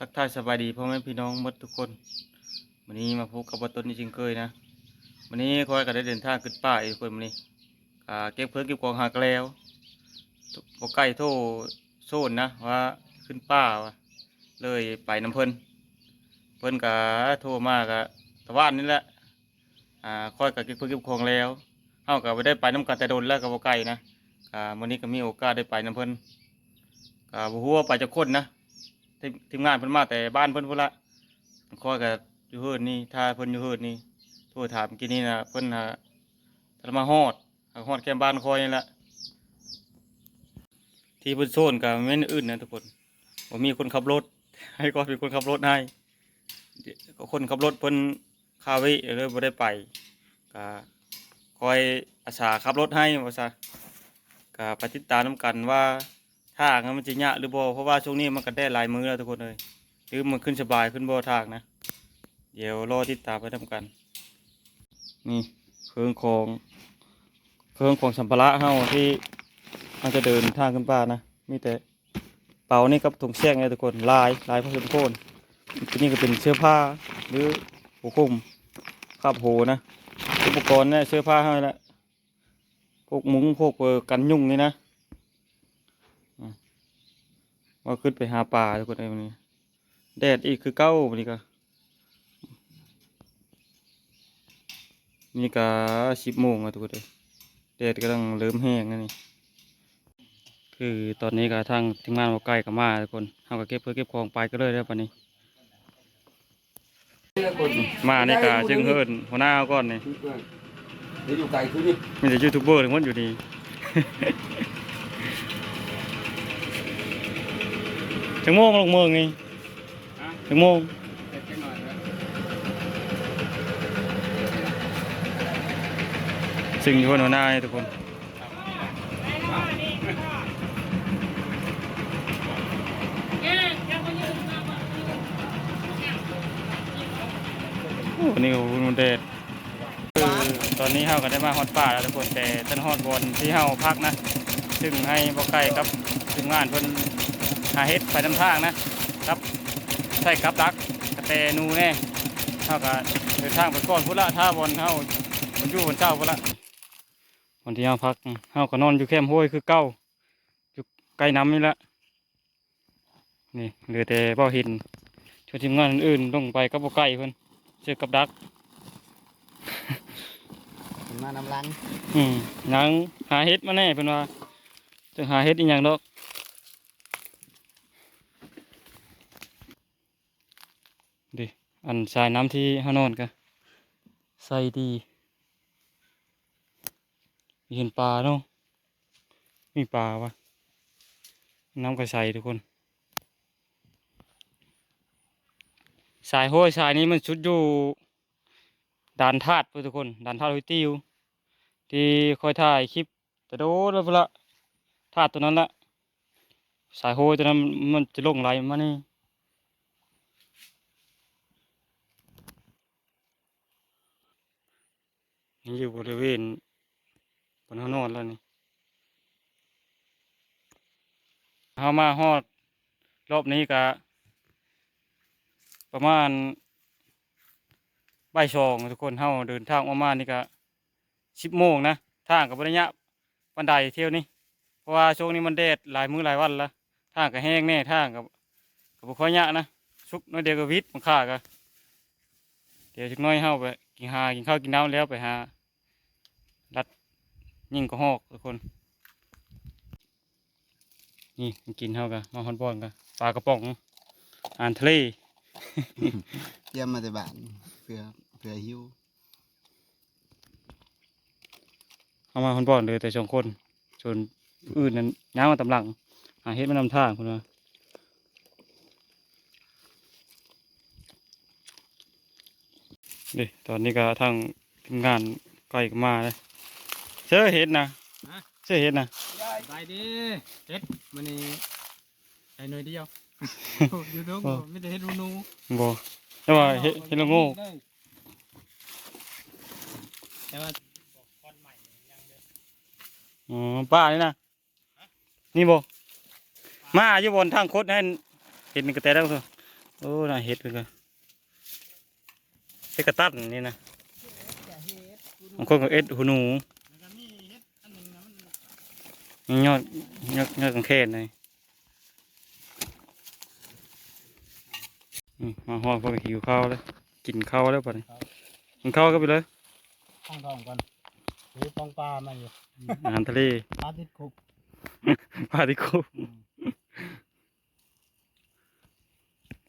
ทักทายสบายดีพ่อแม่พี่น้องมดทุกคนวันนี้มาพบกับวัตนนี่จริงเคยนะวันนี้คอยก็ได้เดินทางขึ้นป่าอีกคนวันนี้เก็บเพื่อเก็บกองหักแล้วพอใกล้โทษโซนนะว่าขึ้นป่าวะเลยไปน้ำเพิ่นเพิ่นก็โทรมากะตะวันนี่แหละอ่าคอยกับเก็บเพื่อเก็บของแล้วเฮาก็ไปได้ไปน้ำกันแต่โดนแล้วกับบ่ไก่นะอ่าวันนี้ก็มีโอกาสได้ไปน้ำเพิ่นก็บ่ฮู้ว่าไปจะค้นนะ ทีมทีมงานเพิ่นมาแต่บ้านเพิ่นพุ่นละคอยกับอยู่เฮือนนี่ถ้าเพิ่นอยู่เฮือนนี่โทรถามกินนี่นะเพิ่นหาถ้ามาฮอดหาฮอดแค่บ้านคอยนี่แหละที่เพิ่นโซนก็ไม่นอื่นนะทุกคนบ่มีคนขับรถ ให้ก็เป็นคนขับรถให้คนขับรถเพิ่นคาวิเลยบ่ได้ไปก็คอยอาสาขับรถให้ว่าซะก็ไปติดตามนํกันว่า ทางมันจะยะหรือบ่เพราะว่าช่วงนี้มันก็ได้หลายมือแล้วทุกคนเลยหรือมันขึ้นสบายขึ้นบ่ทางนะ เดี๋ยวรอติดตามไปทำกัน นี่เครื่องของเครื่องของสัมภาระเฮาที่มันจะเดินทางขึ้นป่านะมีแต่เป๋านี่กับถุงแช่งเนี่ยทุกคนลายลายพอสมควรทีนี้ก็เป็นเสื้อผ้าหรือหัวคลุมคาบโหนะอุปกรณ์เนี่ยเสื้อผ้าเฮานี่แหละพวกมุ้งพวกกันยุ่งนี่นะ ว่าขึ้นไปหาปลาทุกคนไอ้วันนี้ แดดอีกคือเก้าวันนี้ก็นี่ก็สิบโมงแล้วทุกคนเลยแดดกำลังเริ่มแห้งแล้วนี่คือตอนนี้ก็ทางทีมงานมาใกล้กับมาทุกคนเขาก็เก็บเพื่อเก็บของไปก็เลยแล้วปานนี้ มานี่ก็จึงเฮิรนหัวหน้าเอาก่อนนี่เดี๋ยวอยู่ไกลขึ้นนี่มีแต่ยูทูบเบอร์ทั้งหมดอยู่นี่ จังโมงลงเมืองนี่จังโมงสิ่งอยู่บนหัวหน้านี่ทุกคนโอ้นี่ก็คุณเดชคือตอนนี้เฮาก็ได้มาฮอดป่าแล้วทุกคนแต่ท่านฮอดบนที่เฮาพักนะ ซึ่งให้บ่ไกลครับถึงงานเพิ่น หาเฮ็ดไปนำทางนะครับใช่ครับดักกระแตนูแน่เฮาก็เดินทางไปก่อนพุ่นละถ้าบนเฮาบนอยู่บนเจ้าพุ่นละวันที่เฮาพักเฮาก็นอนอยู่แคมป์ห้วยคือเก่าอยู่ใกล้น้ำนี่ละนี่เหลือแต่บ่เห็นชวนทีมงานอื่นๆลงไปกับบ่ไกลเพิ่นเจอกับดักผมมาน้ำลังอืมยังหาเฮ็ดมาแน่เพิ่นว่าจะหาเฮ็ดอีหยังดอกดิ อันสายน้ำที่ฮานอนกะใส่ดีเห็นปลาเนาะมีปลาวะน้ำก็ใสทุกคน สายห้วยสายนี้มันชุดอยู่ด่านธาตุทุกคนด่านธาตุห้วยติ้วที่คอยถ่ายคลิปแต่โดนแล้วพุ่นละธาตุตัวนั้นละสายโฮยตัวนั้นมันจะลงไหลมานี่ นี่อยู่บริเวณบนห้องนอนแล้วนี่เฮามาฮอด รอบนี้ก็ประมาณบ่ายสองทุกคนเฮาเดินทางออกมานี่ก็สิบโมงนะทางกับบริยะบันไดเที่ยวนี้เพราะว่าช่วงนี้มันแดดหลายมื้อหลายวันละทางก็แห้งแน่ทางกับกับบุคอยยะนะชุกน้อยเดียวก็วิทย์มันขาก็เดี๋ยวจักน้อยเฮาไปกินหากินข้าวกินน้ำแล้วไปหา ยิ่งก็หอกทุกคน นี่มันกินเฮากันมาฮอนบอนกันปลากระป๋องอาหารทะเลเตรียมมาแต่บ้านเพื่อเพื่อหิวเอามาคนบ่อนเลยแต่สองคนส่วนผู้อื่นนั้นย้างมาตำหลังหาเฮ็ดมานำทางคนว่าเดิตอนนี้ก็ทางทีมงานใกล้ก็มาเลย เชื่อเห็ดนะเชื่อเห็ดนะไปดิเฮ็ดมันนี่ไอ้หน่อยเดียวอยู่ตรงไม่ได้เฮ็ดนูนูบ่แต่ว่าเฮ็ดเฮ็ดละโง่แต่ว่าอ๋อป้านี่นะนี่บ่มาอยู่บนทางคดให้เห็นกระแตได้บ่โอ้น่าเฮ็ดเลยกันเฮ็ดกระตันนี่นะบางคนก็เอ็ดหูหนู แล้วก็มีเฮ็ดอันหนึงนะมัน มี ยอดยอดยอดกังเขนเลยอืมมาหอดพวกหิวข้าวเลยกินข้าวแล้วป่ะนี่กินข้าวก็ไปเลยห้องทองก่อนหรือปองปลามาอยู่อาหารทะเลปลาติดคุกปลาที่คุ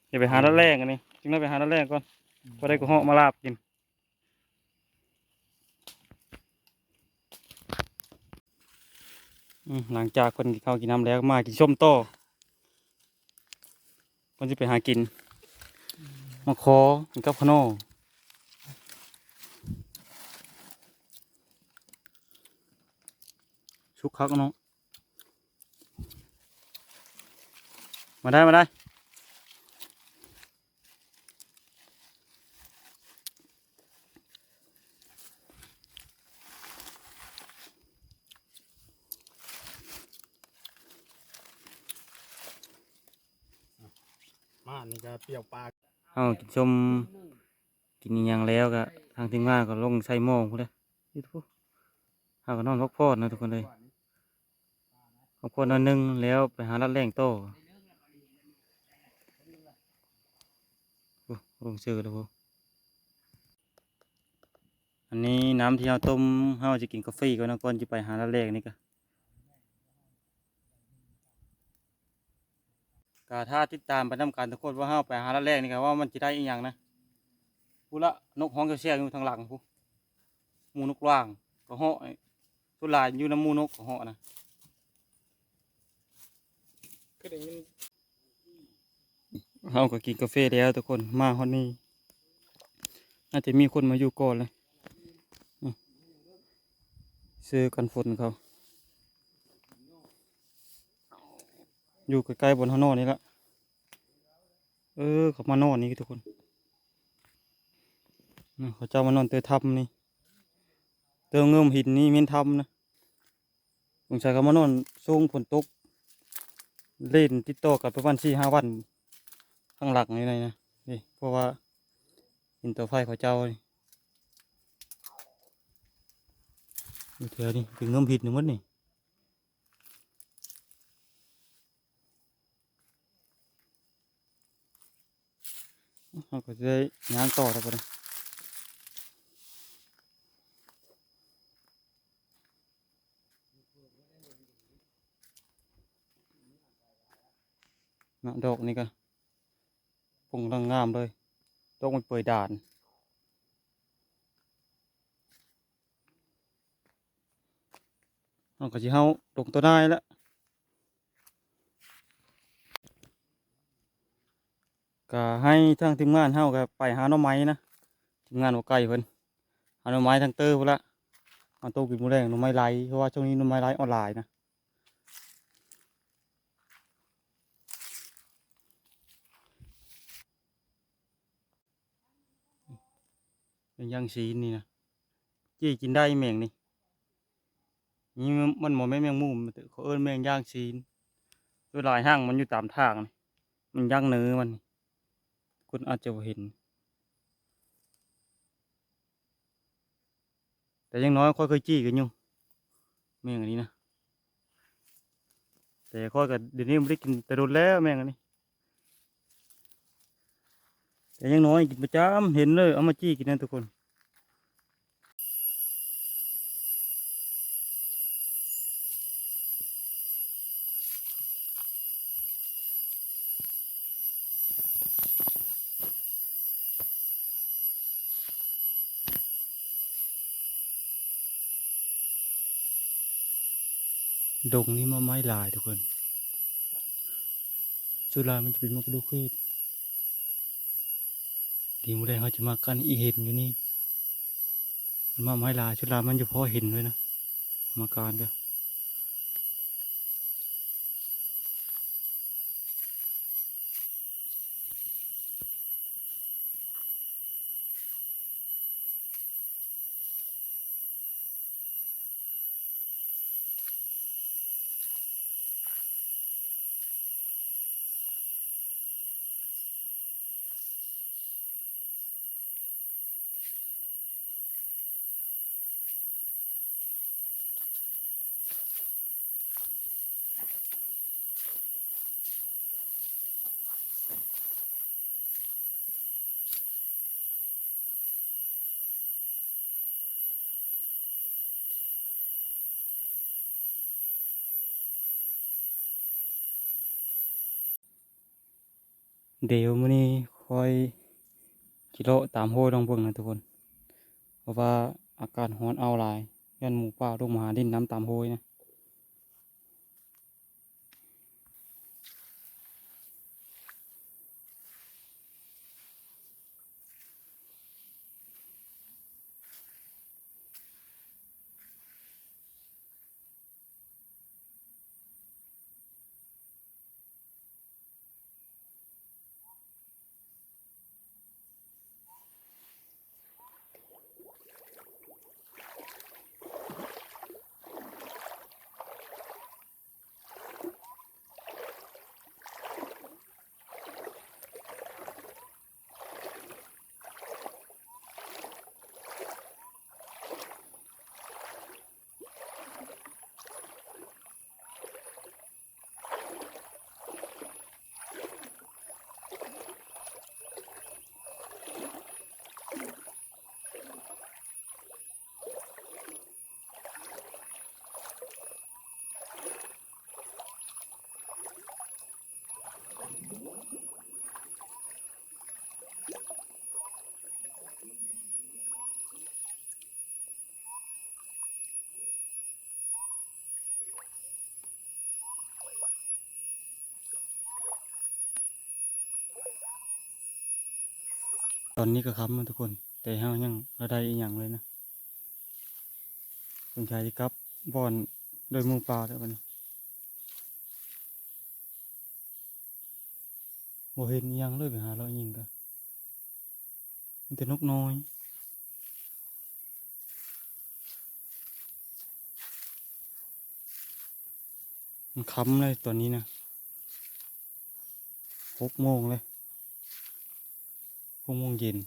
เดี๋ยวไปหาด้านแรกกันนี่จึงต้องไปหาด้านแรกก่อนพอได้ก็เหาะมาลาบกินอืม หลังจากคนกินข้าวกินน้ำแล้วมากินส้มโต้คนจะไปหากินมาขอกินกับขนมชุกคักเนาะมาได้มาได้ มา เปียวปลาเอากินชมกินอหยังแล้วก็ทางทีมงานก็ลงใส่หม้อพุ่นเลยนี่ทุกหาก็นอนพักผ่อนนะทุกคนเลยพักผ่อนนอนหนึงแล้วไปหาลัดแรงโตโอ้ลงเสือแล้วพวกอันนี้น้ำที่เราต้มเราจะกินกาแฟก่อนนะก่อนจะไปหาลัดแรงนี่ก็ ก็ถ้าติดตามไปนำการทุกคนว่าเราไปหาลัดแรงนี่ก็ว่ามันจะได้อีกอย่างนะพูดละนกฮ้องเสียงๆอยู่ทางหลังพูหมูนกว่างก็เหาะสุดหลายอยู่น้ำหมูนกก็เหาะนะก็ได้ยินเราก็กินกาแฟแล้วทุกคนมาฮอดนี้น่าจะมีคนมาอยู่ก่อนเลยนี่ซื้อกันฝนเขา อยู่ใกล้ๆบนห้องนอนนี่ละเออเขามานอนนี่ทุกคนเขาเจ้ามานอนเตยทับนี่เตยเงิมหินนี่เม้นทำนะสงสัยเขามานอนสูงฝนตก เล่นติดต่อกันประมาณสี่ห้าวัน ข้างหลังนี่เลยนะนี่เพราะว่าห็นตัวไฟเขาเจ้านี่อยู่แถวนี้ถึงเงิมผิดหนึ่งมัดนี่ เราก็จะได้ย่างต่อแล้วปเนี่ยนะดอกนี่ก็ปงรังงามเลย ดอกมันเปิดด่านเอาก็สิเฮาลงตัวได้แล้ว ก็ให้ทางทีมงานเฮาก็ไปหาหน่อไม้นะทีมงานหัวไก่เพิ่นหาหน่อไม้ทางเตอร์พุ่นละเอาตู้กินมูแดงหน่อไม้ไหลเพราะว่าช่วงนี้หน่อไม้ไหลออนไลน์นะเป็นย่างซีนนี่นะจี้กินได้แมงนี่นี่มันหมอแม่นแมงมุมเขาเอิ้นแมงย่างซีนด้วยลายห้างมันอยู่ตามทางนี่มันย่างเนื้อมันน คุณอาจจะเห็น แต่ยังน้อยค่อยเคยจี้กันอยู่แม่งอันนี้นะแต่ค่อยกับเดี๋ยวนี้ไม่ได้กินแต่โดนแล้วแม่งอันนี้ แต่ยังน้อยกินประจำเห็นเลยเอามาจี้กินนะทุกคน ดงนี้มาไม้ลายทุกคนสุดลายมันจะเป็นมะกรูดคีดดีมูแดงเขาจะมากันอีเห็นอยู่นี่มันมาไม้ลายชุดลายมันจะพอเห็นด้วยนะมาการก็ เดี๋ยวมื้อนี้คอยกิโลตามโหยลองเบิ่งนะทุกคน เพราะว่าอากาศร้อนเอาหลายยันหมูป่าลงมาหาดินน้ำตามโหยนะ ตอนนี้ก็ค้ำนะทุกคน แต่เฮายังระได้อีหยังเลยนะสงสัยสิกลับบอนโดยหมูป่าแล้วบันี้บ่เห็นยังเลยไปหาเรายิงก็มีแต่นกน้อยมันค้ำเลยตอนนี้นะหกโมงเลย หกโมงเย็น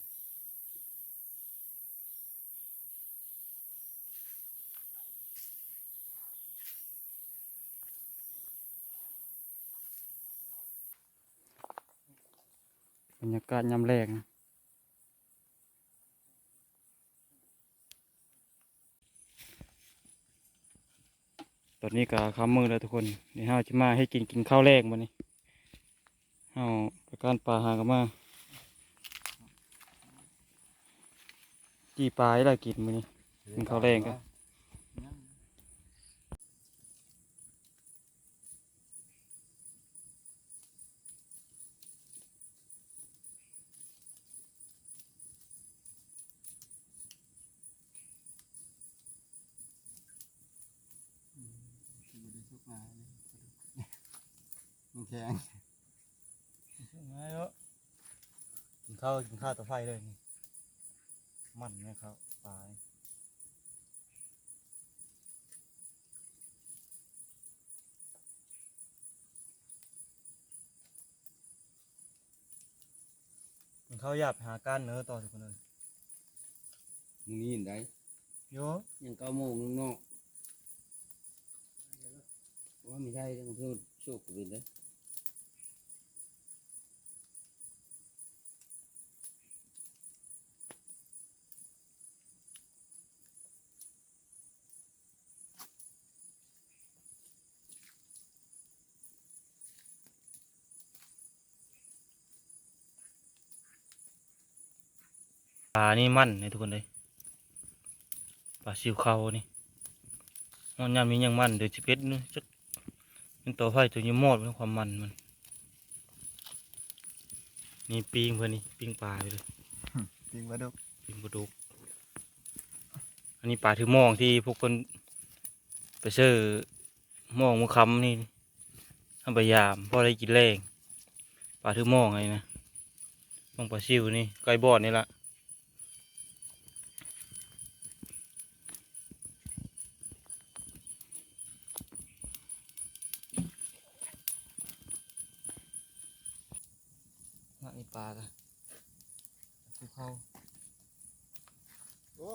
บรรยากาศยามแรกตอนนี้ก็ค้ำมือแล้วทุกคนเดี๋ยวเราจะมาให้กินกินข้าวแรกวันนี้เราไปการปลาหากันมา จีปลาให้เรากินมื้อนี้กินข้าวแรงกันมันแข็งง่ายแล้วกินข้าวกินข้าวต่อไฟเลยนี่ มันนะครับปลากินข้าวหยาบหาก้านเนื้อต่อทุกคนเลยมึงนี่เห็นได้โยยังเก้าโมงนึงเนาะว่าไม่ใช่ต้องเพิ่มโชคกับเป็นานี่มันเลยทุกคนเลยปลาซิวเขานี่มันยังมียังมันเดี๋ยวจะเพชรนู่นจักเป็นตัวไฟตัวนี้มอดเป็นความมันมันนี่ปิ้งเพื่อนนี่ปิ้งปลาไปเลยจริงปะดุกปิ้งปลาดุกอันนี้ปลาถือหมองที่พวกคนไปซื้อหมองมือคำนี่ทำพยายามพอได้กินแรงปลาถือหมองไงนะหมองปลาซิวนี่ไก่บอดนี่ละ มีปลากะภูเขาโอ้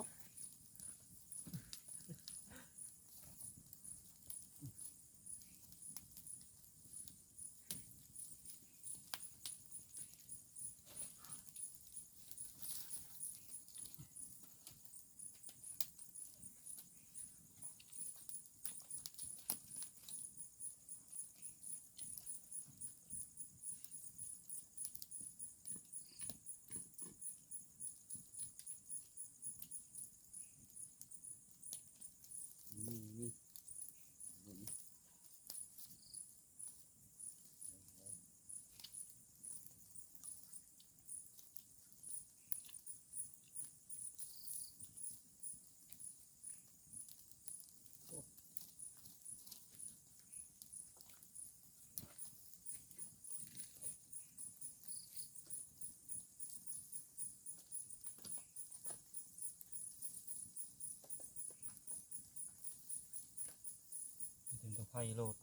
ป ไฟโหลด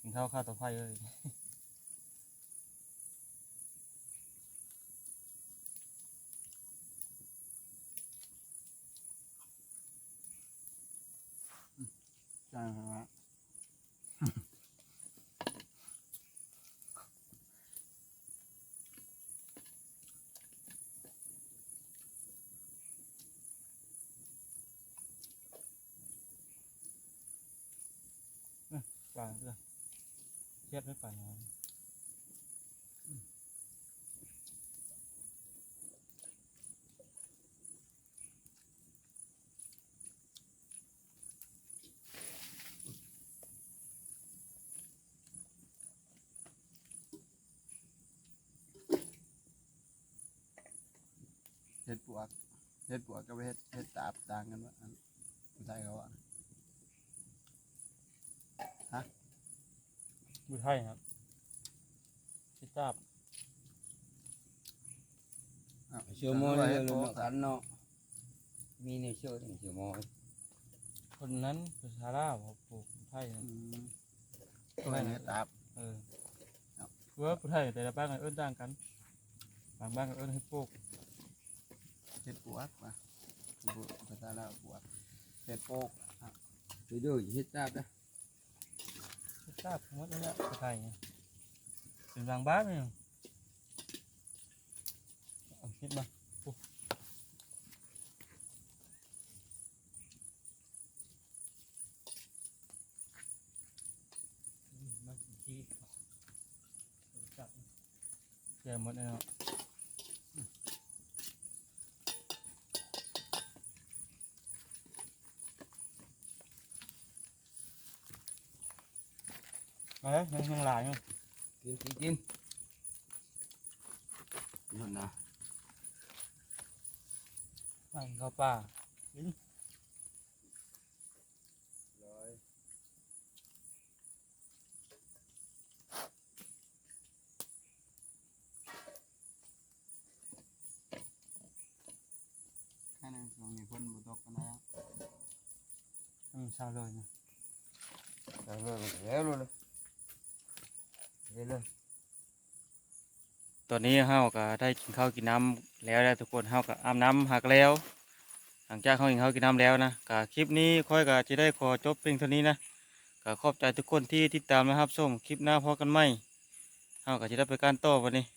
กินข้าวข้าวต่อไฟเลย จ้างว่า ปลาเด้อเครียดไม่ปลาน้อยเฮ็ดปวกเฮ็ดปวกกับเฮ็ดเฮ็ดตาบต่างกันว่าอันผู้ชายเขาว่ะาอยู่ไทยครับชิตาบอ้าวเชื่อมอแต่นี่ว่าเลเฮ็ดยปวเนาะกกันเนาะมีในเชื่อถึงเชื่อมอคนนั้นเป็นซาร่าผมปลูกไทยนะอืมตัวนี้เฮ็ดตาบเออครับเว่าผู้ไทยแต่ละบ้านก็เอิ้นต่างกันบางบ้านก็เอิ้นให้ปลูกเฮ็ดปวกมาปวกภาษาลาวปวกเฮ็ดโปกไปดูเฮ็ดตาบนะ ชิตาบทั้งหมดนั่นแหละผู้ไทยเนี่ยเป็นบางบ้านไหมยังเอาคิดมาปุ๊บอืมมาอีกทีจับแกหมด เลยเนาะมาเลยยังยังหลายอนกินกินนั่นนะอ่านเข้าป่าร้อยแค่นั้นสองนี่คนบ่ตกกันแล้วอืมเช้าเลยนะแล้วเลยแล้วเลยเลยเลยตอนนี้เฮาก็ได้กินข้าวกินน้ำแล้วแล้วทุกคนเฮาก็อาบน้ำหักแล้ว หลังจากเฮากินข้าวกินน้ำแล้วนะก็คลิปนี้ค่อยก็จะได้ขอจบเพียงเท่านี้นะก็ขอบใจทุกคนที่ติดตามนะครับส้มคลิปหน้าพอกันไหมเฮาก็จะได้ไปการต่อวันนี้